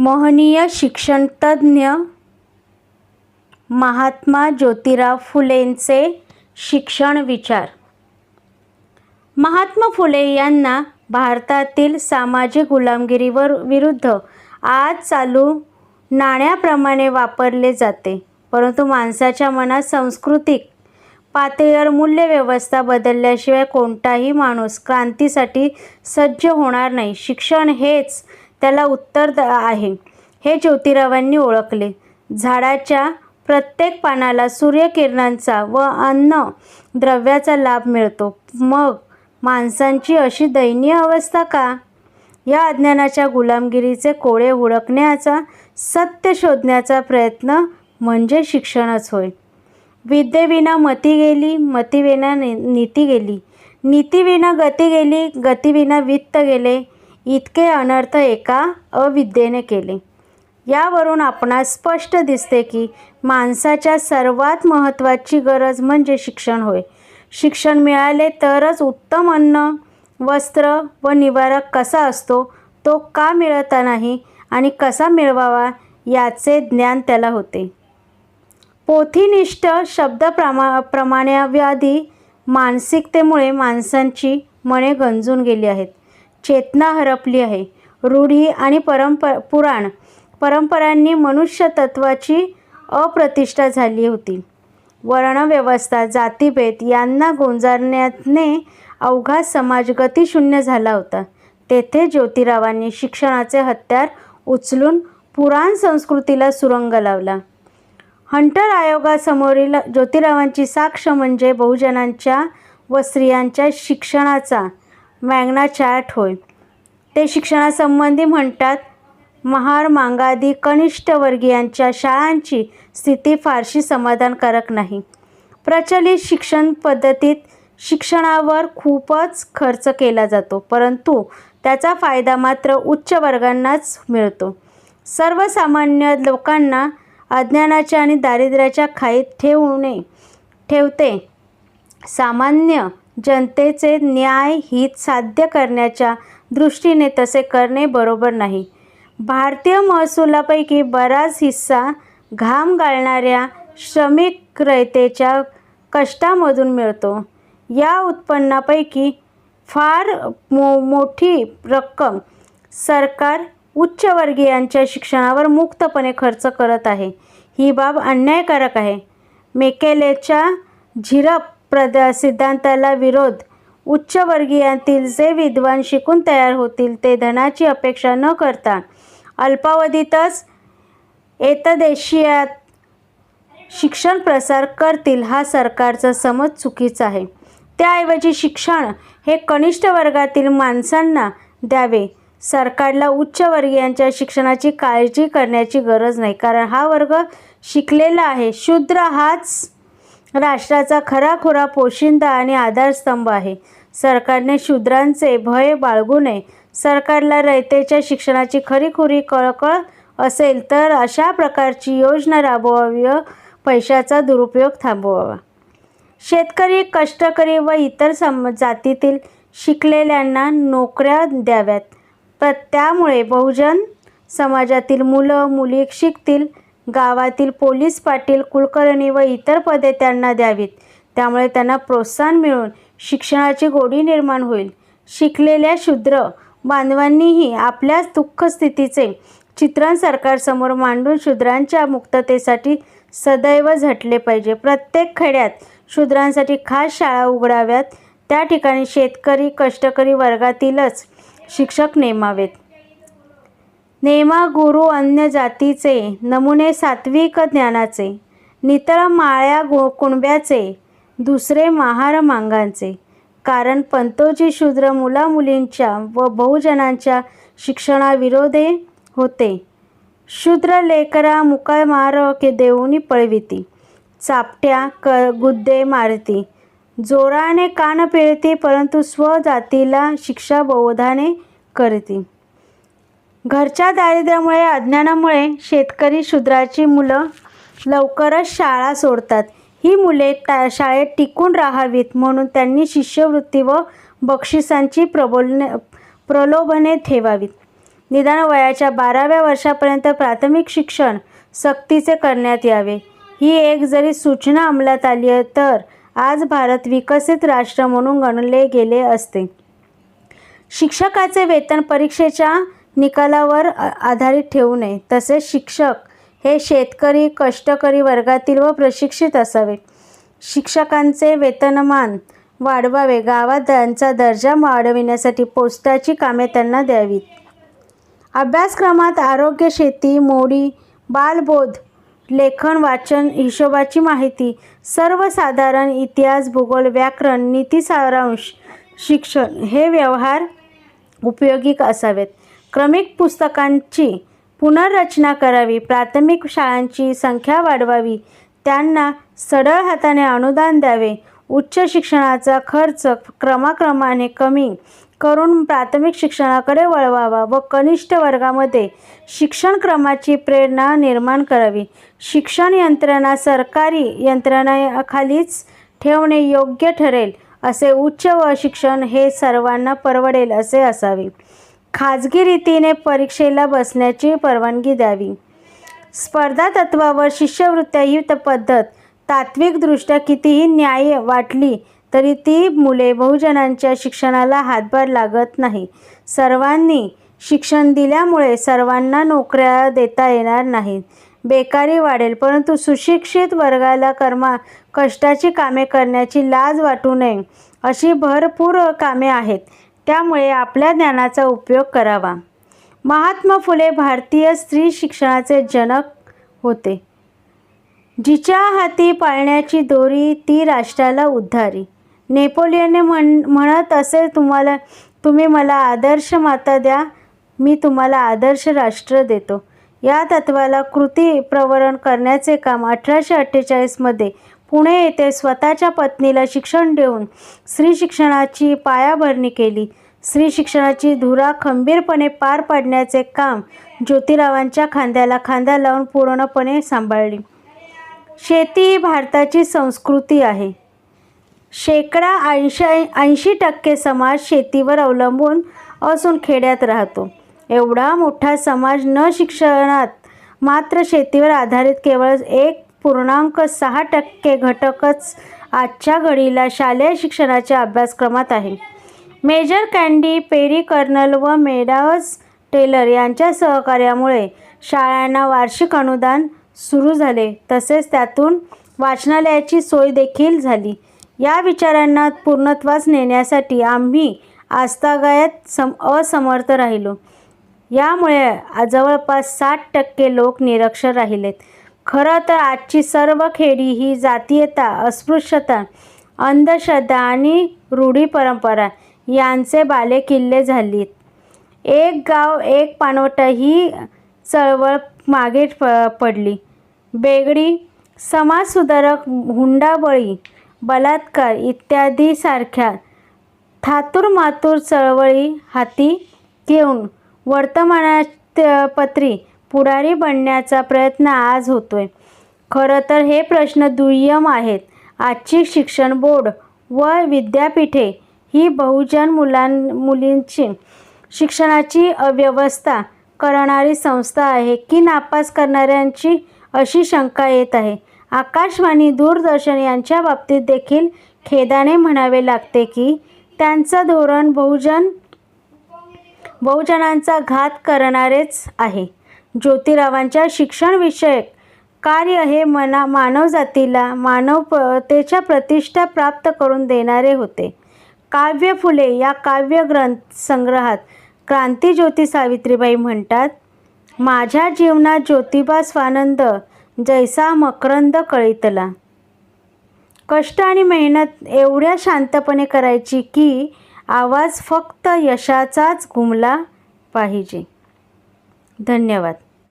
महनीय शिक्षणतज्ज्ञ महात्मा ज्योतिराव फुलेंचे शिक्षण विचार. महात्मा फुले यांना भारतातील सामाजिक गुलामगिरीवर विरुद्ध आज चालू नाण्याप्रमाणे वापरले जाते. परंतु माणसाच्या मनात सांस्कृतिक पातळीवर मूल्यव्यवस्था बदलल्याशिवाय कोणताही माणूस क्रांतीसाठी सज्ज होणार नाही. शिक्षण हेच त्याला उत्तर द आहे. हे ज्योतिरावांनी ओळखले. झाडाच्या प्रत्येक पानाला सूर्यकिरणांचा व अन्न द्रव्याचा लाभ मिळतो. मग माणसांची अशी दयनीय अवस्था का? या अज्ञानाच्या गुलामगिरीचे कोळे हुडकण्याचा सत्य शोधण्याचा प्रयत्न म्हणजे शिक्षणच होय. विद्येविना मती गेली मतीविना नि नीती गेली. नीतीविना गती गेली गतीविना वित्त गेले. इतके अनर्थ एका अविद्येने केले. यावरून आपणास स्पष्ट दिसते की माणसाच्या सर्वात महत्त्वाची गरज म्हणजे शिक्षण होय. शिक्षण मिळाले तरच उत्तम अन्न वस्त्र व निवारक कसा असतो तो का मिळता नाही आणि कसा मिळवावा याचे ज्ञान त्याला होते. पोथीनिष्ठ शब्द प्रमा प्रमाणाव्याधी मानसिकतेमुळे माणसांची मने गंजून गेली आहेत. चेतना हरपली आहे. रूढी आणि परंप पुराण परंपरांनी मनुष्य तत्वाची अप्रतिष्ठा झाली होती. वर्णव्यवस्था जातीभेद यांना गोंजारण्याने अवघा समाज गतिशून्य झाला होता. तेथे ज्योतिरावांनी शिक्षणाचे हत्यार उचलून पुराण संस्कृतीला सुरंग लावला. हंटर आयोगासमोरील ज्योतिरावांची साक्ष म्हणजे बहुजनांच्या व स्त्रियांच्या शिक्षणाचा मॅग्ना चार्ट होय. ते शिक्षणासंबंधी म्हणतात महार मांगादी कनिष्ठ वर्गीयांच्या शाळांची स्थिती फारशी समाधानकारक नाही. प्रचलित शिक्षण पद्धतीत शिक्षणावर खूपच खर्च केला जातो परंतु त्याचा फायदा मात्र उच्च वर्गांनाच मिळतो. सर्वसामान्य लोकांना अज्ञानाच्या आणि दारिद्र्याच्या खाईत ठेवणे ठेवते. सामान्य जनतेचे न्याय हित साध्य करण्याच्या दृष्टीने तसे करणे बरोबर नाही. भारतीय महसुलापैकी बराच हिस्सा घाम गाळणाऱ्या श्रमिक रयतेच्या कष्टामधून मिळतो. या उत्पन्नापैकी फार मो मोठी रक्कम सरकार उच्चवर्गीयांच्या शिक्षणावर मुक्तपणे खर्च करत आहे. ही बाब अन्यायकारक आहे. मेकेलेच्या झिरप प्रद सिद्धांताला विरोध. उच्चवर्गीयांतील जे विद्वान शिकून तयार होतील ते धनाची अपेक्षा न करता अल्पावधीतच एतदेशीयात शिक्षण प्रसार करतील हा सरकारचा समज चुकीचा आहे. त्याऐवजी शिक्षण हे कनिष्ठ वर्गातील माणसांना द्यावे. सरकारला उच्चवर्गीयांच्या शिक्षणाची काळजी करण्याची गरज नाही. कारण हा वर्ग शिकलेला आहे. शूद्र हाच राष्ट्राचा खराखुरा पोशिंदा आणि आधारस्तंभ आहे. सरकारने शूद्रांचे भय बाळगू नये. सरकारला रयतेच्या शिक्षणाची खरीखुरी कळकळ असेल तर अशा प्रकारची योजना राबवावी पैशाचा दुरुपयोग थांबवावा. शेतकरी कष्टकरी व इतर सम जातीतील शिकलेल्यांना नोकऱ्या द्याव्यात. प्र त्यामुळे बहुजन समाजातील मुलं मुली शिकतील. गावातील पोलीस पाटील कुलकर्णी व इतर पदे त्यांना द्यावीत. त्यामुळे त्यांना प्रोत्साहन मिळून शिक्षणाची गोडी निर्माण होईल. शिकलेल्या शूद्र बांधवांनीही आपल्या दुःखस्थितीचे चित्रण सरकारसमोर मांडून शूद्रांच्या मुक्ततेसाठी सदैव झटले पाहिजे. प्रत्येक खेड्यात शूद्रांसाठी खास शाळा उघडाव्यात. त्या ठिकाणी शेतकरी कष्टकरी वर्गातीलच शिक्षक नेमावेत. नेमा गुरु अन्य जातीचे नमुने सात्विक ज्ञानाचे नितळ माळ्या गो कुणब्याचे दुसरे महार मांगांचे. कारण पंतोजी शूद्र मुलामुलींच्या व बहुजनांच्या शिक्षणाविरोधे होते. शूद्र लेकरा मुका मार के देऊनी पळविती. चापट्या क गुद्दे मारती. जोराने कान पिळती परंतु स्वजातीला शिक्षा बोधाने करती. घरच्या दारिद्र्यामुळे अज्ञानामुळे शेतकरी शूद्राची मुलं लवकरच शाळा सोडतात. ही मुले त्या शाळेत टिकून राहावीत म्हणून त्यांनी शिष्यवृत्ती व बक्षिसांची प्रबोलने प्रलोभने ठेवावीत. निदान वयाच्या बाराव्या वर्षापर्यंत प्राथमिक शिक्षण सक्तीचे करण्यात यावे. ही एक जरी सूचना अंमलात आली तर आज भारत विकसित राष्ट्र म्हणून गणले गेले असते. शिक्षकाचे वेतन परीक्षेच्या निकालावर आधारित ठेवू नये. तसेच शिक्षक हे शेतकरी कष्टकरी वर्गातील व प्रशिक्षित असावे. शिक्षकांचे वेतनमान वाढवावे. गावात त्यांचा दर्जा वाढविण्यासाठी पोस्टाची कामे त्यांना द्यावीत. अभ्यासक्रमात आरोग्य शेती मोडी बालबोध लेखन वाचन हिशोबाची माहिती सर्वसाधारण इतिहास भूगोल व्याकरण नीती सारांश शिक्षण हे व्यवहार उपयोगी असावेत. क्रमिक पुस्तकांची पुनर्रचना करावी प्राथमिक शाळांची संख्या वाढवावी त्यांना सडळ हाताने अनुदान द्यावे उच्च शिक्षणाचा खर्च क्रमाक्रमाने कमी करून प्राथमिक शिक्षणाकडे वळवावा व कनिष्ठ वर्गामध्ये शिक्षण क्रमाची प्रेरणा निर्माण करावी. शिक्षण यंत्रणा सरकारी यंत्रणाखालीच ठेवणे योग्य ठरेल असे उच्च व शिक्षण हे सर्वांना परवडेल असे असावे. खाजगी रीतीने परीक्षेला बसण्याची परवानगी द्यावी. स्पर्धा तत्वावर शिष्यवृत्त्या ही पद्धत तात्विकदृष्ट्या कितीही न्याय वाटली तरी ती मुले बहुजनांच्या शिक्षणाला हातभार लागत नाही. सर्वांनी शिक्षण दिल्यामुळे सर्वांना नोकऱ्या देता येणार नाहीत. बेकारी वाढेल परंतु सुशिक्षित वर्गाला कर्मा कष्टाची कामे करण्याची लाज वाटू नये अशी भरपूर कामे आहेत. त्यामुळे आपल्या ज्ञानाचा उपयोग करावा. महात्मा फुले भारतीय स्त्री शिक्षणाचे जनक होते. जिच्या हाती पाळण्याची दोरी ती राष्ट्राला उद्धारी. नेपोलियनने म्हण म्हणत असे तुम्हाला तुम्ही मला आदर्श माता द्या मी तुम्हाला आदर्श राष्ट्र देतो. या तत्वाला कृती प्रवरण करण्याचे काम अठराशे अठ्ठेचाळीसमध्ये पुणे येथे स्वतःच्या पत्नीला शिक्षण देऊन स्त्री शिक्षणाची पायाभरणी केली. स्त्री शिक्षणाची धुरा खंबीरपणे पार पाडण्याचे काम ज्योतिरावांच्या खांद्याला खांदा लावून पूर्णपणे सांभाळली. शेती ही भारताची संस्कृती आहे. शेकडा ऐंशी ऐंशी टक्के समाज शेतीवर अवलंबून असून खेड्यात राहतो. एवढा मोठा समाज न शिक्षणात मात्र शेतीवर आधारित केवळ एक पूर्णांक सहा टक्के घटकच आजच्या घडीला शालेय शिक्षणाच्या अभ्यासक्रमात आहे. मेजर कँडी पेरी कर्नल व मेडावस टेलर यांच्या सहकार्यामुळे शाळांना वार्षिक अनुदान सुरू झाले. तसेच त्यातून वाचनालयाची सोय देखील झाली. या विचारांना पूर्णत्वास नेण्यासाठी आम्ही आस्थागायत सम असमर्थ राहिलो. यामुळे जवळपास साठ टक्के लोक निरक्षर राहिलेत. खरं तर आजची सर्व खेडी ही जातीयता अस्पृश्यता अंधश्रद्धा आणि रूढी परंपरा यांचे बालेकिल्ले झालीत. एक गाव एक पानवट ही चळवळ मागे प पडली. बेगडी समाजसुधारक हुंडाबळी बलात्कार इत्यादीसारख्या थातूर मातूर चळवळी हाती घेऊन वर्तमानात पत्री पुढारी बनण्याचा प्रयत्न आज होतोय. खरं तर हे प्रश्न दुय्यम आहेत. आजची शिक्षण बोर्ड व विद्यापीठे ही बहुजन मुलां मुलींची शिक्षणाची अव्यवस्था करणारी संस्था आहे की नापास करणाऱ्यांची अशी शंका येत आहे. आकाशवाणी दूरदर्शन यांच्या बाबतीत देखील खेदाने म्हणावे लागते की त्यांचं धोरण बहुजन बहुजनांचा घात करणारेच आहे. ज्योतिरावांच्या शिक्षणविषयक कार्य हे मना मानवजातीला मानवतेच्या प्रतिष्ठा प्राप्त करून देणारे होते. काव्य फुले या काव्यग्रंथ संग्रहात क्रांतीज्योती सावित्रीबाई म्हणतात माझ्या जीवनात ज्योतिबा स्वानंद जैसा मकरंद कळीतला. कष्ट आणि मेहनत एवढ्या शांतपणे करायची की आवाज फक्त यशाचाच घुमला पाहिजे. धन्यवाद.